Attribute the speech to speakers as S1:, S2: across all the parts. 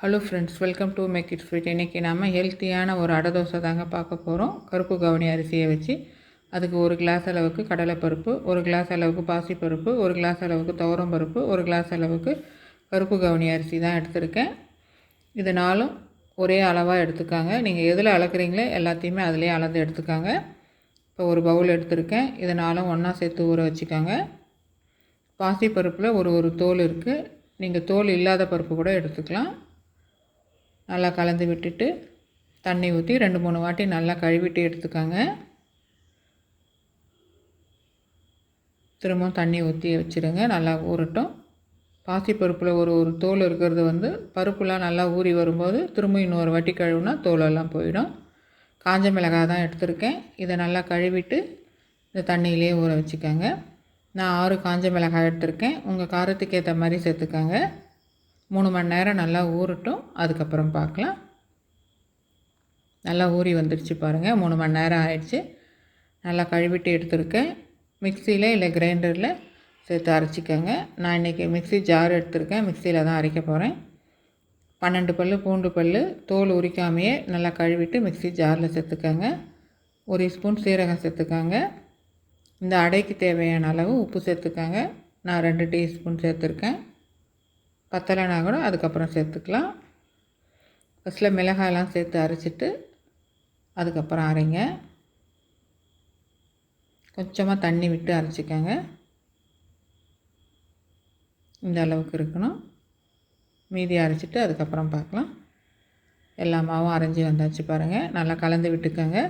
S1: Hello friends welcome to make it sweet இன்றைக்கி நம்ம ஹெல்த்தியான ஒரு அடை தோசை தாங்க பார்க்க போகிறோம் கருப்பு கவுனி அரிசியை வச்சு. அதுக்கு ஒரு கிளாஸ் அளவுக்கு கடலைப்பருப்பு ஒரு கிளாஸ் அளவுக்கு பாசிப்பருப்பு ஒரு கிளாஸ் அளவுக்கு துவரம் பருப்பு ஒரு கிளாஸ் அளவுக்கு கருப்பு கவுனி அரிசி தான் எடுத்திருக்கேன். இது நாளும் ஒரே அளவாக எடுத்துக்காங்க. நீங்கள் எதில் அளக்குறீங்களோ எல்லாத்தையுமே அதிலே அளந்து எடுத்துக்காங்க. இப்போ ஒரு பவுல் எடுத்திருக்கேன். இதை நாளும் ஒன்றா சேர்த்து ஊற வச்சுக்கோங்க. பாசிப்பருப்பில் ஒரு ஒரு தோல் இருக்குது நீங்கள் தோல் இல்லாத பருப்பு கூட எடுத்துக்கலாம். நல்லா கலந்து விட்டுட்டு தண்ணி ஊற்றி ரெண்டு மூணு வாட்டி நல்லா கழுவிட்டு எடுத்துக்கோங்க. திரும்பவும் தண்ணி ஊற்றி வச்சுருங்க. நல்லா ஊறட்டும். பாசிப்பருப்பில் ஒரு ஒரு தோல் இருக்கிறது வந்து பருப்புலாம் நல்லா ஊறி வரும்போது திரும்ப இன்னொரு வாட்டி கழுவுனா தோலெல்லாம் போயிடும். காஞ்ச மிளகாய் தான் எடுத்திருக்கேன். இதை நல்லா கழுவிட்டு இந்த தண்ணியிலே ஊற வச்சுக்கோங்க. நான் ஆறு காஞ்ச மிளகாய் எடுத்திருக்கேன். உங்கள் காரத்துக்கு ஏற்ற மாதிரி சேர்த்துக்கோங்க. மூணு மணி நேரம் நல்லா ஊறட்டும். அதுக்கப்புறம் பார்க்கலாம். நல்லா ஊறி வந்துடுச்சு பாருங்கள் மூணு மணி நேரம் ஆயிடுச்சு. நல்லா கழுவிட்டு எடுத்துருக்கேன். மிக்சியில் இல்லை கிரைண்டரில் சேர்த்து அரைச்சிக்கோங்க. நான் இன்றைக்கி மிக்சி ஜார் எடுத்திருக்கேன். மிக்சியில் தான் அரைக்க போகிறேன் பன்னெண்டு பல் பூண்டு பல் தோல் உரிக்காமையே நல்லா கழுவிட்டு மிக்சி ஜாரில் சேர்த்துக்கோங்க. ஒரு ஸ்பூன் சீரகம் சேர்த்துக்கோங்க. இந்த அடைக்கு தேவையான அளவு உப்பு சேர்த்துக்கோங்க. நான் ரெண்டு டீஸ்பூன் சேர்த்துருக்கேன். பத்தலைனா கூட அதுக்கப்புறம் சேர்த்துக்கலாம். ஃபஸ்ட்டில் மிளகாயெல்லாம் சேர்த்து அரைச்சிட்டு அதுக்கப்புறம் அரைங்க. கொஞ்சமாக தண்ணி விட்டு அரைச்சிக்கோங்க. இந்த அளவுக்கு இருக்கணும். மீதி அரைச்சிட்டு அதுக்கப்புறம் பார்க்கலாம். எல்லா மாவும் அரைஞ்சி வந்தாச்சு பாருங்கள் நல்லா கலந்து விட்டுக்கோங்க.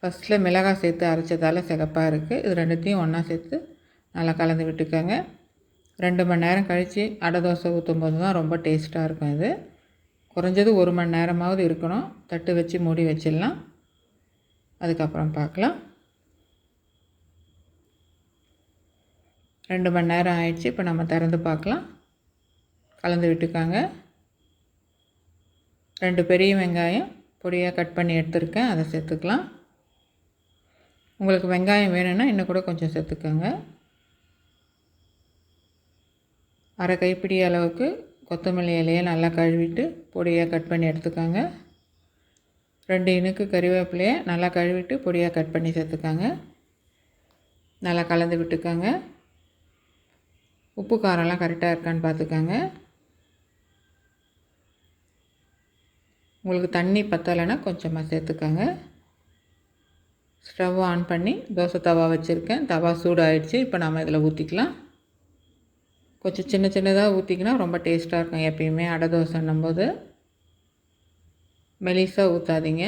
S1: ஃபஸ்ட்டில் மிளகாய் சேர்த்து அரைச்சதால் சிகப்பாக இருக்குது இது ரெண்டுத்தையும் ஒன்றா சேர்த்து நல்லா கலந்து விட்டுக்கோங்க. ரெண்டு மணி நேரம் கழித்து அடை தோசை ஊற்றும்போது தான் ரொம்ப டேஸ்ட்டாக இருக்கும் இது குறைஞ்சது ஒரு மணி நேரமாவது இருக்கணும். தட்டு வச்சு மூடி வச்சிடலாம். அதுக்கப்புறம் பார்க்கலாம். ரெண்டு மணி நேரம் ஆயிடுச்சு. இப்போ நம்ம திறந்து பார்க்கலாம். கலந்து விட்டுக்காங்க. ரெண்டு பெரிய வெங்காயம் பொடியாக கட் பண்ணி எடுத்துருக்கேன். அதை சேர்த்துக்கலாம். உங்களுக்கு வெங்காயம் வேணும்னா இன்னும் கூட கொஞ்சம் சேர்த்துக்கோங்க. அரை கைப்பிடி அளவுக்கு கொத்தமல்லி இலையை நல்லா கழுவிட்டு பொடியாக கட் பண்ணி எடுத்துக்கோங்க. ரெண்டு இனுக்கு கறிவேப்பிலையை நல்லா கழுவிட்டு பொடியாக கட் பண்ணி சேர்த்துக்காங்க. நல்லா கலந்து விட்டுக்கோங்க. உப்பு காரம்லாம் கரெக்டாக இருக்கான்னு பார்த்துக்கோங்க. உங்களுக்கு தண்ணி பத்தலைன்னா கொஞ்சமாக சேர்த்துக்கோங்க. ஸ்டவ் ஆன் பண்ணி தோசை தவா வச்சுருக்கேன். தவா சூடாகிடுச்சு இப்போ நாம் இதில் ஊற்றிக்கலாம் கொஞ்சம் சின்ன சின்னதாக ஊற்றிங்கன்னா ரொம்ப டேஸ்ட்டாக இருக்கும் எப்பயுமே. அடை தோசைன்னும் போது மெலிசாக ஊற்றாதீங்க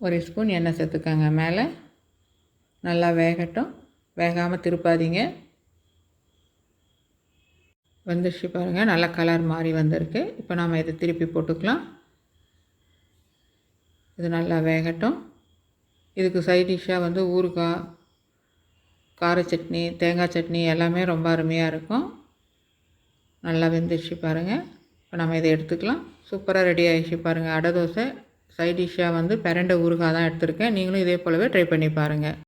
S1: ஒரு ஸ்பூன் எண்ணெய் சேர்த்துக்கோங்க மேலே. நல்லா வேகட்டும். வேகாமல் திருப்பாதீங்க. வந்துடுச்சு பாருங்கள் நல்லா கலர் மாறி வந்திருக்கு. இப்போ நாம் இதை திருப்பி போட்டுக்கலாம். இது நல்லா வேகட்டும். இதுக்கு சைட் டிஷ்ஷாக வந்து ஊறுகாய் கார சட்னி தேங்காய் சட்னி எல்லாமே ரொம்ப அருமையாக இருக்கும். நல்லா வெந்துடுச்சு பாருங்கள் இப்போ நம்ம இதை எடுத்துக்கலாம். சூப்பராக ரெடி ஆகிடுச்சு பாருங்கள் அடை தோசை சைட் டிஷ்ஷாக வந்து பிரண்டை ஊறுகாய் தான் எடுத்திருக்கேன். நீங்களும் இதே போலவே ட்ரை பண்ணி பாருங்கள்